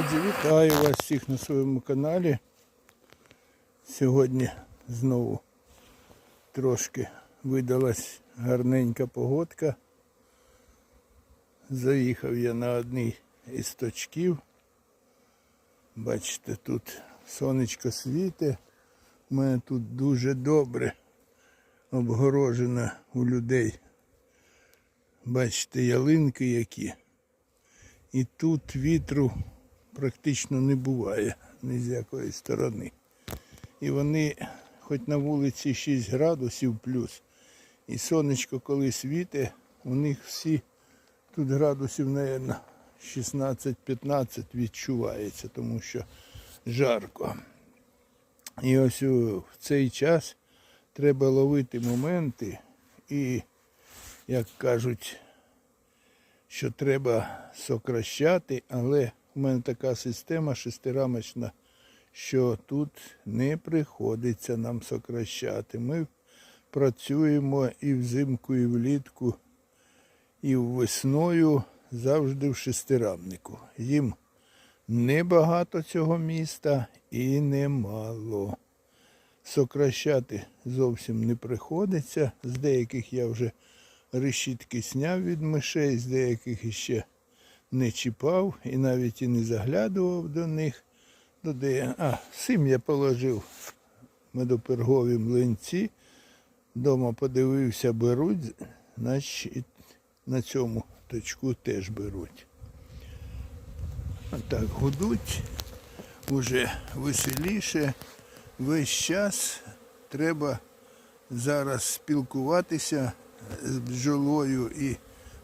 Друзі, вітаю вас всіх на своєму каналі. Сьогодні знову трошки видалась гарненька погодка. Заїхав я на одній із точків. Бачите, тут сонечко світе. У мене тут дуже добре обгорожено у людей. Бачите, ялинки які. І тут вітру практично не буває ні з якої сторони. І вони, хоч на вулиці 6 градусів плюс, і сонечко коли світе, у них всі тут градусів, мабуть, 16-15 відчувається, тому що жарко. І ось в цей час треба ловити моменти і, як кажуть, що треба сокращати, але в мене така система шестирамочна, що тут не приходиться нам сокращати. Ми працюємо і взимку, і влітку, і весною завжди в шестирамнику. Їм небагато цього міста і немало. Сокращати зовсім не приходиться. З деяких я вже решітки сняв від мишей, з деяких іще не чіпав і навіть і не заглядував до них. Де... А, сим я положив медопергові млинці. Дома подивився, беруть, значить на цьому точку теж беруть. Отак гудуть, уже веселіше. Весь час треба зараз спілкуватися з бджолою і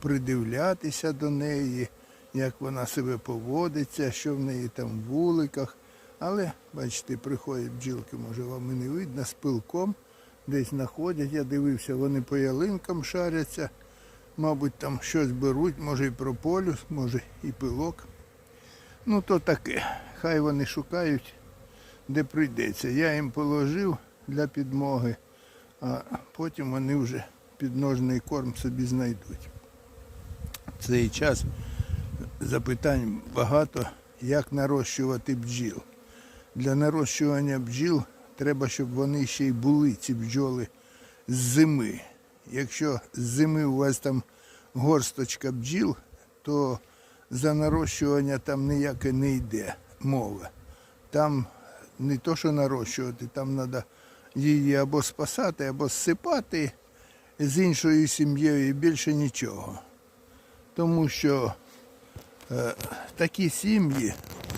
придивлятися до неї, як вона себе поводиться, що в неї там в вуликах. Але, бачите, приходять бджілки, може вам і не видно, з пилком десь знаходять. Я дивився, вони по ялинкам шаряться, мабуть, там щось беруть, може і прополюс, може і пилок. Ну то таке. Хай вони шукають, де прийдеться. Я їм положив для підмоги, а потім вони вже підножний корм собі знайдуть. В цей час запитань багато, як нарощувати бджіл. Для нарощування бджіл треба, щоб вони ще й були, ці бджоли, з зими. Якщо з зими у вас там горсточка бджіл, то за нарощування там ніяке не йде мова. Там не то, що нарощувати, там треба її або спасати, або зсипати з іншою сім'єю і більше нічого. Тому що такі сім'ї,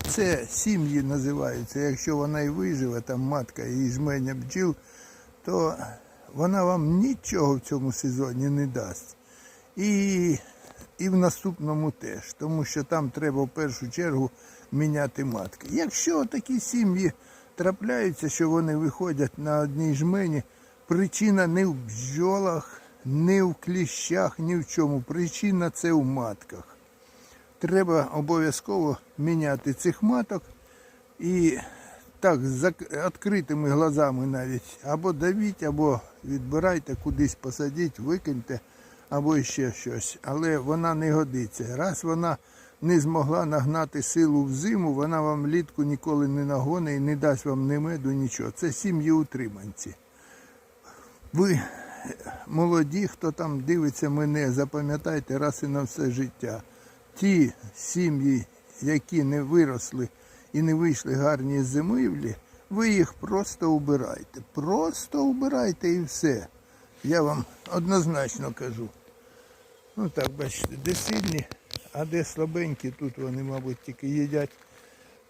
це сім'ї називаються. Якщо вона і виживе, там матка і жменя бджіл, то вона вам нічого в цьому сезоні не дасть. І, і в наступному теж, тому що там треба в першу чергу міняти матки. Якщо такі сім'ї трапляються, що вони виходять на одній жмені, причина не в бджолах, не в кліщах, ні в чому. Причина це в матках. Треба обов'язково міняти цих маток і так з відкритими глазами навіть або давіть, або відбирайте кудись посадіть, викиньте, або ще щось. Але вона не годиться. Раз вона не змогла нагнати силу в зиму, вона вам влітку ніколи не нагоне і не дасть вам ні меду, нічого. Це сім'ї утриманці. Ви молоді, хто там дивиться мене, запам'ятайте раз і на все життя. Ті сім'ї, які не виросли і не вийшли гарні з зимівлі, ви їх просто убирайте. Просто убирайте і все. Я вам однозначно кажу. Ну так, бачите, де сильні, а де слабенькі, тут вони, мабуть, тільки їдять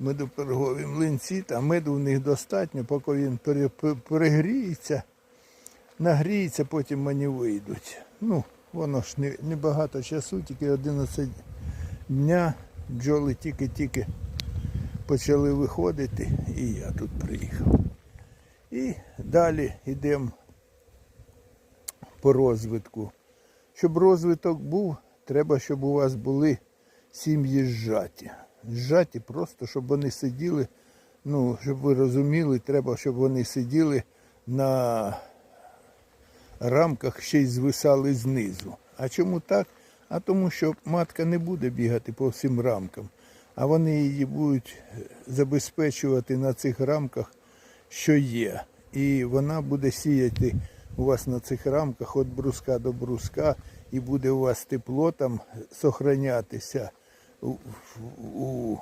медопергові млинці, та меду в них достатньо, поки він перегріється, нагріється, потім вони вийдуть. Ну, воно ж не, не багато часу, тільки 11 дня бджоли тільки-тільки почали виходити, і я тут приїхав. І далі йдемо по розвитку. Щоб розвиток був, треба, щоб у вас були сім'ї зжаті. Зжаті просто, щоб вони сиділи, ну, щоб ви розуміли, треба, щоб вони сиділи на рамках ще й звисали знизу. А чому так? А тому що матка не буде бігати по всім рамкам. а вони її будуть забезпечувати на цих рамках, що є. І вона буде сіяти у вас на цих рамках від бруска до бруска, і буде у вас тепло там сохранятися у, у,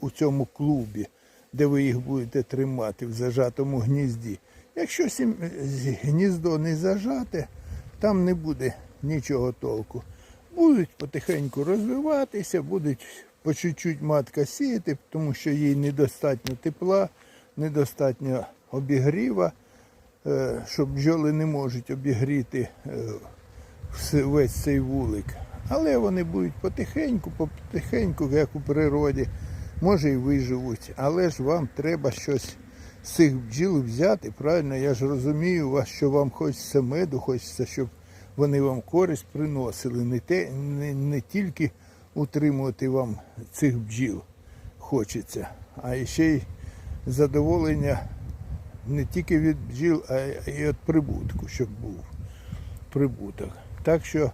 у цьому клубі, де ви їх будете тримати в зажатому гнізді. Якщо гніздо не зажате, там не буде нічого толку. Будуть потихеньку розвиватися, будуть по чуть-чуть матка сіяти, тому що їй недостатньо тепла, недостатньо обігріва, е, що бджоли не можуть обігріти е, весь цей вулик. Але вони будуть потихеньку, потихеньку, як у природі, може і виживуть. Але ж вам треба щось з цих бджіл взяти. Правильно, я ж розумію вас, що вам хочеться меду, хочеться, щоб вони вам користь приносили. Не, те, не, не тільки утримувати вам цих бджіл хочеться, а ще й задоволення не тільки від бджіл, а й від прибутку, щоб був прибуток. Так що,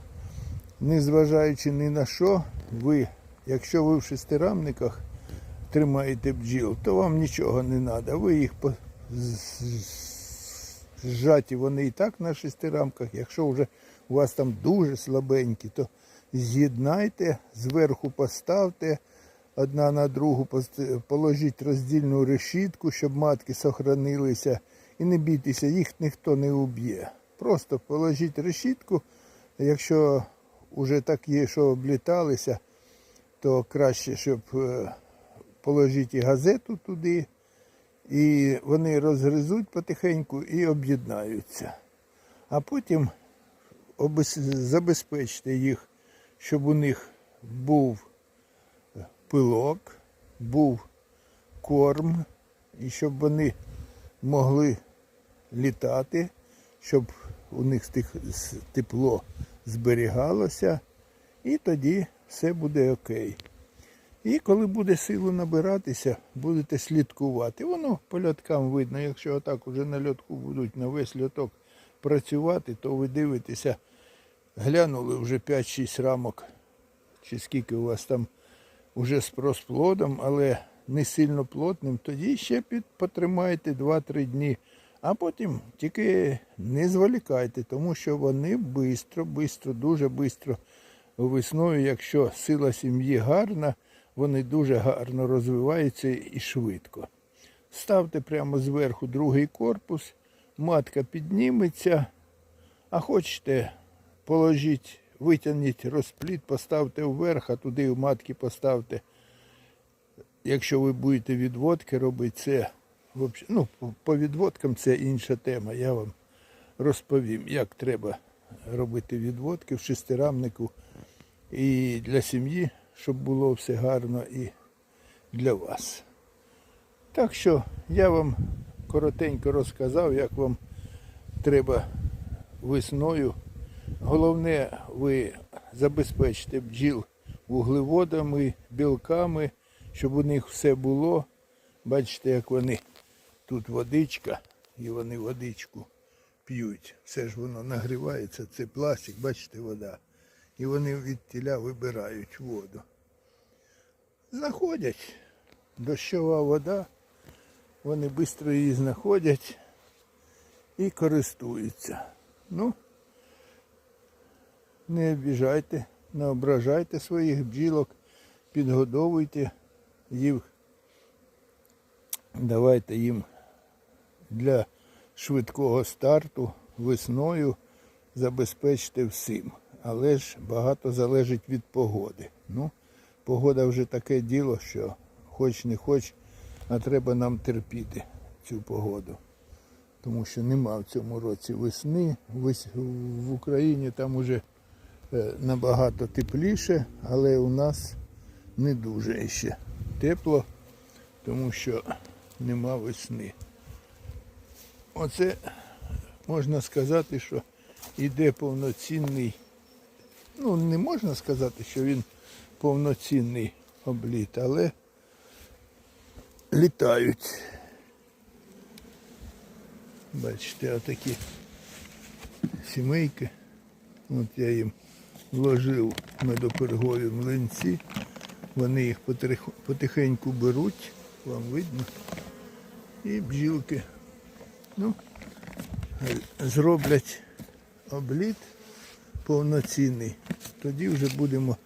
незважаючи ні на що, ви, якщо ви в шестирамниках тримаєте бджіл, то вам нічого не треба. Ви їх зжаті, вони і так на шестирамках. Якщо вже у вас там дуже слабенькі, то з'єднайте, зверху поставте одна на другу, положіть роздільну решітку, щоб матки сохранилися. І не бійтеся, їх ніхто не уб'є. Просто положіть решітку, якщо вже так є, що обліталися, то краще, щоб е, положити газету туди, і вони розгризуть потихеньку і об'єднаються. А потім забезпечте їх, щоб у них був пилок, був корм, і щоб вони могли літати, щоб у них тепло зберігалося, і тоді все буде окей. І коли буде силу набиратися, будете слідкувати. Воно по льоткам видно, якщо отак уже на льотку будуть на весь льоток працювати, то ви дивитеся, глянули вже 5-6 рамок, чи скільки у вас там уже з просплодом, але не сильно плотним, тоді ще під, потримайте 2-3 дні. А потім тільки не зволікайте, тому що вони бистро, бистро, дуже бистро весною, якщо сила сім'ї гарна, вони дуже гарно розвиваються і швидко. Ставте прямо зверху другий корпус, матка підніметься, а хочете, положіть, витягніть розпліт, поставте вверх, а туди в матки поставте. Якщо ви будете відводки робити, це ну, по- відводкам це інша тема. Я вам розповім, як треба робити відводки в шестирамнику і для сім'ї, щоб було все гарно і для вас. Так що я вам коротенько розказав, як вам треба весною. Головне, ви забезпечте бджіл вуглеводами, білками, щоб у них все було. Бачите, як вони тут водичка, і вони водичку п'ють. Все ж воно нагрівається, це пластик, бачите, вода. І вони від тіля вибирають воду. Знаходять дощова вода, вони швидко її знаходять і користуються. Ну, не обіжайте, не ображайте своїх бджілок, підгодовуйте їх. Давайте їм для швидкого старту весною забезпечте всім. Але ж багато залежить від погоди. Ну, погода вже таке діло, що хоч не хоч, а треба нам терпіти цю погоду. Тому що нема в цьому році весни. В Україні там уже е, набагато тепліше, але у нас не дуже ще тепло, тому що нема весни. Оце можна сказати, що іде повноцінний. Ну, не можна сказати, що він повноцінний обліт, але літають. Бачите, отакі сімейки. От я їм вложив медопергові млинці. Вони їх потихеньку беруть, вам видно. І бджілки. Ну, зроблять обліт повноцінний. Тоді вже будемо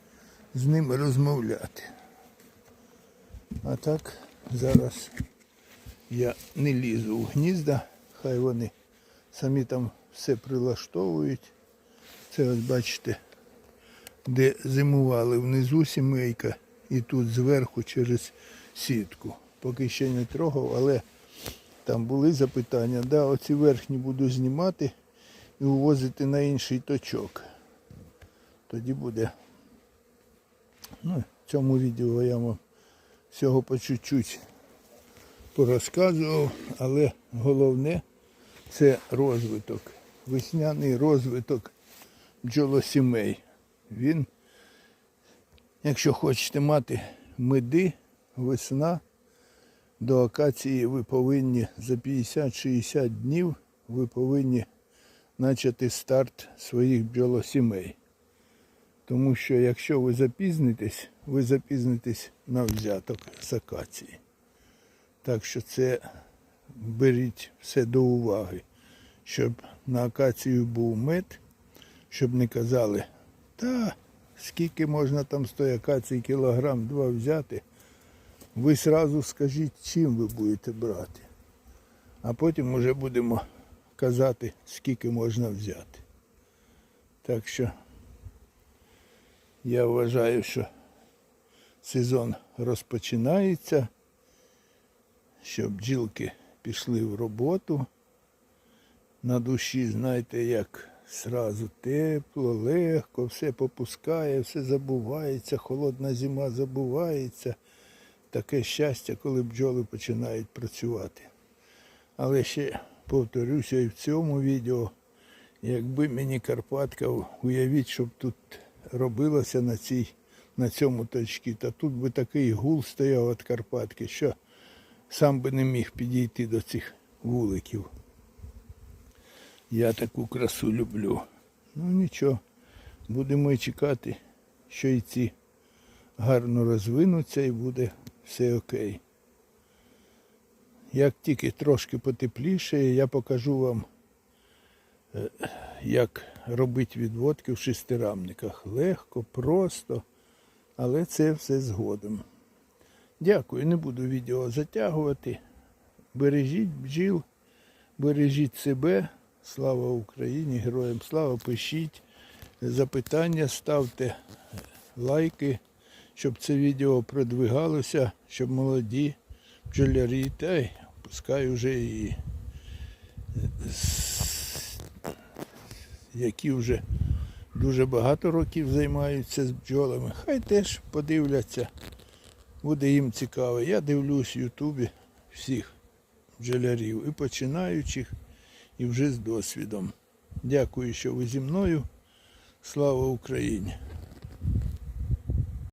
з ними розмовляти. А так зараз я не лізу у гнізда, хай вони самі там все прилаштовують. Це ось бачите, де зимували внизу сімейка і тут зверху через сітку. Поки ще не трогав, але там були запитання. Да, оці верхні буду знімати і увозити на інший точок. Тоді буде. Ну, в цьому відео я вам всього по чуть-чуть порозказував, але головне це розвиток, весняний розвиток бджолосімей. Він, якщо хочете мати меди, весна, до акації ви повинні за 50-60 днів ви повинні почати старт своїх бджолосімей. Тому що якщо ви запізнитесь, ви запізнитесь на взяток з акації. Так що це беріть все до уваги, щоб на акацію був мед, щоб не казали, та скільки можна там з тої акації кілограм два взяти. Ви сразу скажіть, чим ви будете брати. А потім вже будемо казати, скільки можна взяти. Так що я вважаю, що сезон розпочинається, що бджілки пішли в роботу. На душі, знаєте, як сразу тепло, легко, все попускає, все забувається, холодна зима забувається. Таке щастя, коли бджоли починають працювати. Але ще повторюся і в цьому відео, якби мені Карпатка, уявіть, щоб тут робилося на цій, на цьому точці, та тут би такий гул стояв від Карпатки, що сам би не міг підійти до цих вуликів. Я таку красу люблю. Ну нічого, будемо і чекати, що і ці гарно розвинуться і буде все окей. Як тільки трошки потепліше, я покажу вам, е, як робити відводки в шестирамниках. Легко, просто, але це все згодом. Дякую, не буду відео затягувати. Бережіть бджіл, бережіть себе. Слава Україні, героям слава, пишіть запитання, ставте лайки, щоб це відео продвигалося, щоб молоді бджолярі, та й пускай вже і які вже дуже багато років займаються з бджолами, хай теж подивляться, буде їм цікаво. Я дивлюсь в Ютубі всіх бджолярів і починаючих, і вже з досвідом. Дякую, що ви зі мною. Слава Україні!